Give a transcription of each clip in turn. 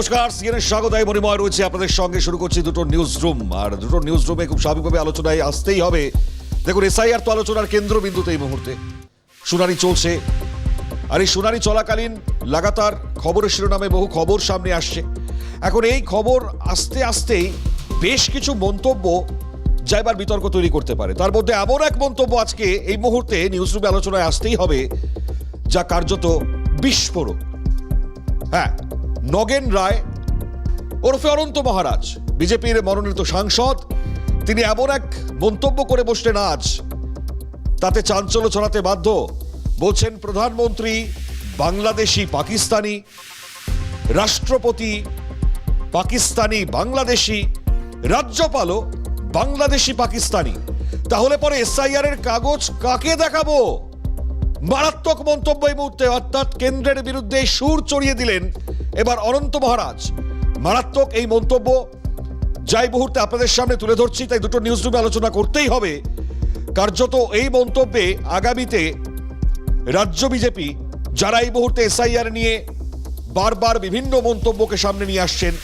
নমস্কার সিএনএর স্বাগত, আমি মণিময় রয়েছে আপনাদের সঙ্গে। শুরু করছি দুটো নিউজ রুম আর দুটো নিউজ রুমে খুব স্বাভাবিকভাবে আলোচনায় আসতেই হবে। দেখুন এসআইআর তো আলোচনার কেন্দ্রবিন্দুতে এই মুহূর্তে। শুনানি চলছে। আর এই শুনানি চলাকালীন লাগাতার খবরের শিরোনামে বহু খবর সামনে আসছে। এখন এই খবর আস্তে আস্তেই বেশ কিছু মন্তব্য যা এবার বিতর্ক তৈরি করতে পারে। তার মধ্যে এমন এক মন্তব্য আজকে এই মুহূর্তে নিউজ রুমে আলোচনায় আসতেই হবে, যা কার্যত বিস্ফোরক। হ্যাঁ নগেন রায় ওরফে অনন্ত মহারাজ, বিজেপির মনোনীত সাংসদ। তিনি এমন এক মন্তব্য করে বসলেন আজ। তাতে চাঞ্চল্য ছড়াতে বাধ্য বলছেন প্রধানমন্ত্রী, বাংলাদেশি পাকিস্তানি, রাষ্ট্রপতি পাকিস্তানি, বাংলাদেশি, রাজ্যপালও বাংলাদেশি পাকিস্তানি। তাহলে পরে এসআইআর এর কাগজ কাকে দেখাবো? মারাত্মক মন্তব্য এই মুহূর্তে, অর্থাৎ কেন্দ্রের বিরুদ্ধে সুর চড়িয়ে দিলেন এবার অনন্ত মহারাজ, মারাত্মক এই মন্তব্য যাই মুহূর্তে আপনাদের সামনে তুলে ধরছি, তাই দুটো নিউজ রুমে আলোচনা করতেই হবে। কার্যত এই মন্তব্যে আগামীতে রাজ্য বিজেপি যারা এই মুহূর্তে এসআইআর নিয়ে বারবার বিভিন্ন মন্তব্যকে সামনে নিয়ে আসছেন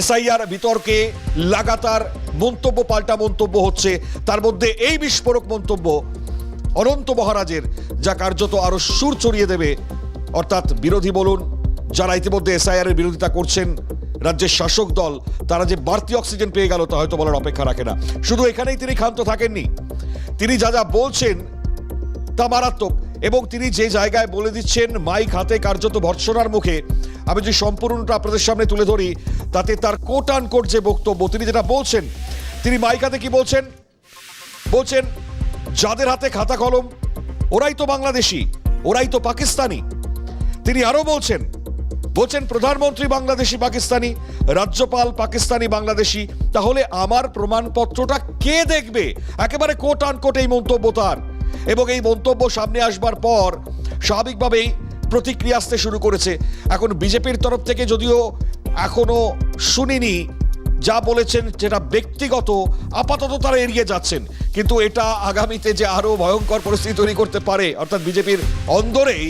এসআইআর বিতর্কে লাগাতার মন্তব্য পাল্টা মন্তব্য হচ্ছে, তার মধ্যে এই বিস্ফোরক মন্তব্য অনন্ত মহারাজের, যা কার্যত আরও সুর চড়িয়ে দেবে, অর্থাৎ বিরোধী বলুন যারা ইতিমধ্যে এসআইআর এর বিরোধিতা করছেন, রাজ্যের শাসক দল, তারা যে বাড়তি অক্সিজেন পেয়ে গেল তা হয়তো বলার অপেক্ষা রাখে না। শুধু এখানেই তিনি ক্ষান্ত থাকেননি। তিনি যা যা বলছেন, তা মারাত্মক। এবং তিনি যে জায়গায় বলে দিচ্ছেন, মাইক হাতে কার্যত ভর্সনার মুখে, আমি যে সম্পূর্ণটা আপনাদের সামনে তুলে ধরি, তাতে তার কোট আন কোট যে বক্তব্য, তিনি যেটা বলছেন, তিনি মাইক হাতে কি বলছেন? বলছেন, যাদের হাতে খাতা কলম, ওরাই তো বাংলাদেশি, ওরাই তো পাকিস্তানি। তিনি আরও বলছেন বলছেন প্রধানমন্ত্রী বাংলাদেশি পাকিস্তানি, রাজ্যপাল পাকিস্তানি বাংলাদেশি, তাহলে আমার প্রমাণপত্রটা কে দেখবে? একেবারে কোট আন কোট এই মন্তব্য তার। এবং এই মন্তব্য সামনে আসবার পর স্বাভাবিকভাবেই প্রতিক্রিয়া আসতে শুরু করেছে। এখন বিজেপির তরফ থেকে যদিও এখনও শুনিনি, যা বলেছেন যেটা ব্যক্তিগত, আপাতত তারা এড়িয়ে যাচ্ছেন। কিন্তু এটা আগামীতে যে আরও ভয়ঙ্কর পরিস্থিতি তৈরি করতে পারে, অর্থাৎ বিজেপির অন্দরেই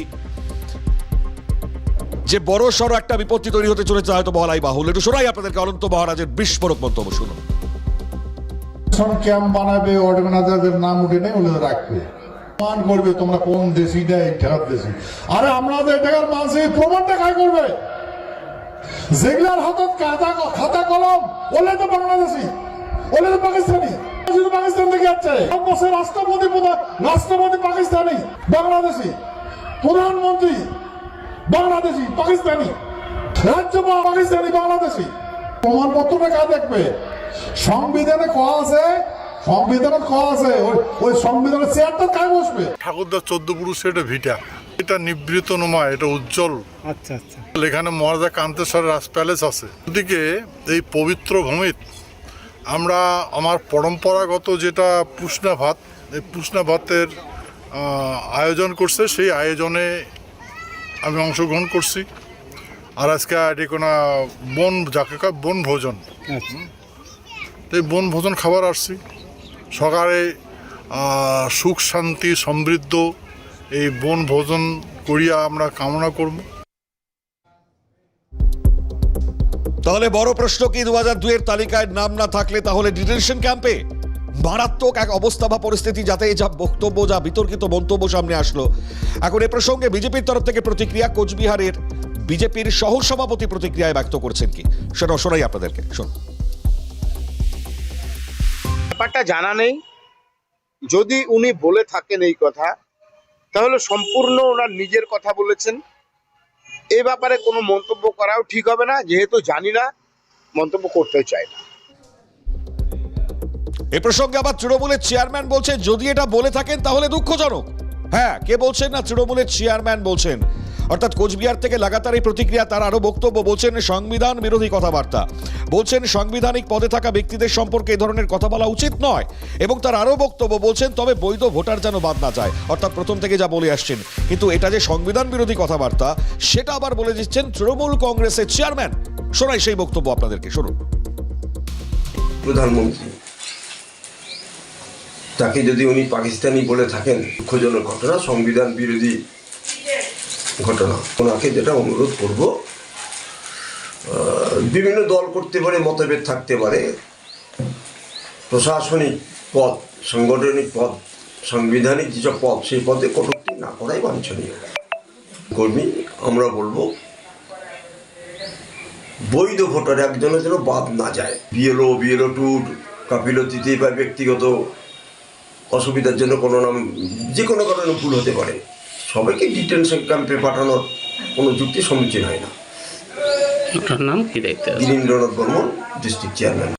যে বড় সড় একটা বিপত্তি তৈরি হতে চলেছে, হয়তো বলাই বাহুল একটু শোনাই আপনাদেরকে, অনন্ত মহারাজের বিস্ফোরক মন্তব্য শুনুন। ক্যাম্প বানাবে অর্গানাইজারদের নাম উঠে নেই, ওগুলো রাখবে। প্রমাণ করবে তোমরা কোন দেশি না এই ঠেকার দেশি। আরে আমাদের ঠেকার মানুষ এই প্রমাণটা কাজ করবে। যেগুলার হাতত খাতা খাতা কলম, ওলে তো বাংলাদেশি, ওলে তো পাকিস্তানি। শুধু পাকিস্তান থেকে যাচ্ছে বছর রাষ্ট্রপতি রাষ্ট্রপতি পাকিস্তানি, বাংলাদেশি। প্রধানমন্ত্রী বাংলাদেশি পাকিস্তানি রাজ্যপাল পাকিস্তানি বাংলাদেশি। প্রমাণপত্রটা কাজ দেখবে? সংবিধানে ক আছে সংবিধানে ক আছে ওই ওই সংবিধানের চেয়ারটা কাজ বসবে। ঠাকুরদার চোদ্দ পুরুষের এটা ভিটা। এটা নিবৃত নমা এটা উজ্জ্বল। আচ্ছা আচ্ছা। এখানে মহারাজা কান্তেশ্বর রাজ প্যালেস আছে। ওদিকে এই পবিত্র ভূমিত আমরা আমার পরম্পরাগত যেটা পুষ্ণা ভাত এই পুষ্ণা ভাতের আয়োজন করছে সেই আয়োজনে আমি অংশগ্রহণ করছি। আর আজকে এটি কোনো বন যাকে বন ভোজন। আচ্ছা। তো এই বন ভোজন খাবার আসছি। সকালে সুখ শান্তি সমৃদ্ধ এই বন ভোজন করিয়া আমরা কামনা করব। তাহলে বড় প্রশ্ন কি? দু হাজার দুয়ের তালিকায় নাম না থাকলে তাহলে ডিটেনশন ক্যাম্পে? মারাত্মক এক অবস্থা বা পরিস্থিতি যাতে যা বক্তব্য, যা বিতর্কিত মন্তব্য সামনে আসলো। এখন এ প্রসঙ্গে বিজেপির তরফ থেকে প্রতিক্রিয়া কোচবিহারের বিজেপির সহ সভাপতি প্রতিক্রিয়ায় ব্যক্ত করছেন কি? সেটা শোনাই আপনাদেরকে। শোন ব্যাপারটা জানা নেই। যদি উনি বলে থাকেন এই কথা, তাহলে সম্পূর্ণ ওনার নিজের কথা বলেছেন। এ ব্যাপারে কোনো মন্তব্য করাও ঠিক হবে না, যেহেতু জানি না, মন্তব্য করতে চাই না। এ প্রসঙ্গে আবার তৃণমূলের চেয়ারম্যান বলছে যদি এটা বলে থাকেন তাহলে দুঃখজনক। হ্যাঁ কে বলছেন না তৃণমূলের চেয়ারম্যান বলছেন? অর্থাৎ কোচবিহার থেকে লাগাতার এই প্রতিক্রিয়া, তার আরও বক্তব্য বলছেন সংবিধান বিরোধী কথাবার্তা। বলছেন, সাংবিধানিক পদে থাকা ব্যক্তিদের সম্পর্কে এই ধরনের কথা বলা উচিত নয়। এবং তার আরও বক্তব্য বলছেন, তবে বৈধ ভোটার যেন বাদ না যায়। অর্থাৎ প্রথম থেকে যা বলে আসছেন। কিন্তু এটা যে সংবিধান বিরোধী কথাবার্তা, সেটা আবার বলে দিচ্ছেন তৃণমূল কংগ্রেসের চেয়ারম্যান। শোনাই সেই বক্তব্য আপনাদেরকে, শুনুন। প্রধানমন্ত্রী তাকে যদি উনি পাকিস্তানি বলে থাকেন, দুঃখজনক ঘটনা, সংবিধান বিরোধী ঘটনা। ওনাকে যেটা অনুরোধ করব বিভিন্ন দল করতে পারে, মতভেদ থাকতে পারে। প্রশাসনিক পদ, সাংগঠনিক পদ, সাংবিধানিক যেসব পদ, সেই পদে কটূক্তি না করাই বাঞ্ছনীয়। কর্মী, আমরা বলব, বৈধ ভোটার একজনের যেন বাদ না যায়। বিএলও বিএলও টুর কাপিলতিতে বা ব্যক্তিগত অসুবিধার জন্য কোনো নাম যে কোনো কারণে ভুল হতে পারে। সবাইকে ডিটেনশন ক্যাম্পে পাঠানোর কোনো যুক্তি সমীচীন হয় না। আপনার নাম কি দেখতে গিরীন্দ্রনাথ বর্মন ডিস্ট্রিক্ট চেয়ারম্যান।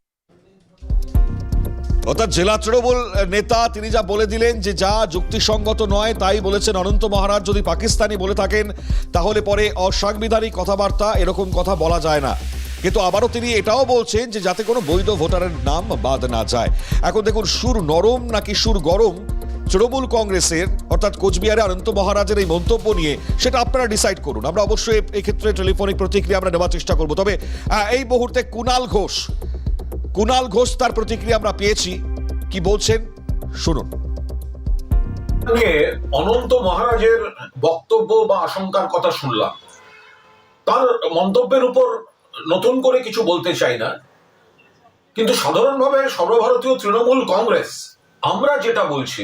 অর্থাৎ জেলা তৃণমূল নেতা তিনি যা বলে দিলেন যে যা যুক্তিসঙ্গত নয় তাই বলেছেন অনন্ত মহারাজ। যদি পাকিস্তানি বলে থাকেন তাহলে পরে অসাংবিধানিক কথাবার্তা এরকম কথা বলা যায় না। কিন্তু আবারও তিনি এটাও বলছেন যে যাতে কোনো বৈধ ভোটারের নাম বাদ না যায়। এখন দেখুন, সুর নরম নাকি সুর গরম? তৃণমূল কংগ্রেসের, অর্থাৎ কোচবিহারে অনন্ত মহারাজের এই মন্তব্য নিয়ে সেটা আপনারা ডিসাইড করুন। আমরা অবশ্যই এক্ষেত্রে টেলিফোনিক প্রতিক্রিয়া আমরা নেওয়ার চেষ্টা করব। তবে এই মুহূর্তে কুনাল ঘোষ কুনাল ঘোষ তার প্রতিক্রিয়া আমরা পেয়েছি। কি বলছেন? শুনুন। অনন্ত মহারাজের বক্তব্য বা আশঙ্কার কথা শুনলাম। তার মন্তব্যের উপর নতুন করে কিছু বলতে চাই না। কিন্তু সাধারণভাবে সর্বভারতীয় তৃণমূল কংগ্রেস, আমরা যেটা বলছি,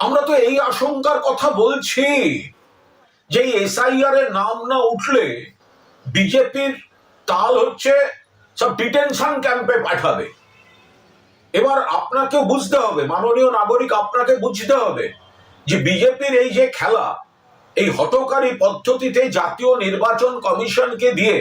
আমরা তো এই আশঙ্কার কথা বলছি যে এসআইআর এর নাম না উঠলে বিজেপির তাল হচ্ছে সব ডিটেনশন ক্যাম্পে পাঠাবে। এবার আপনাকে বুঝতে হবে, মাননীয় নাগরিক আপনাকে বুঝতে হবে যে বিজেপির এই যে খেলা, এই হটকারী পদ্ধতিতে জাতীয় নির্বাচন কমিশনকে দিয়ে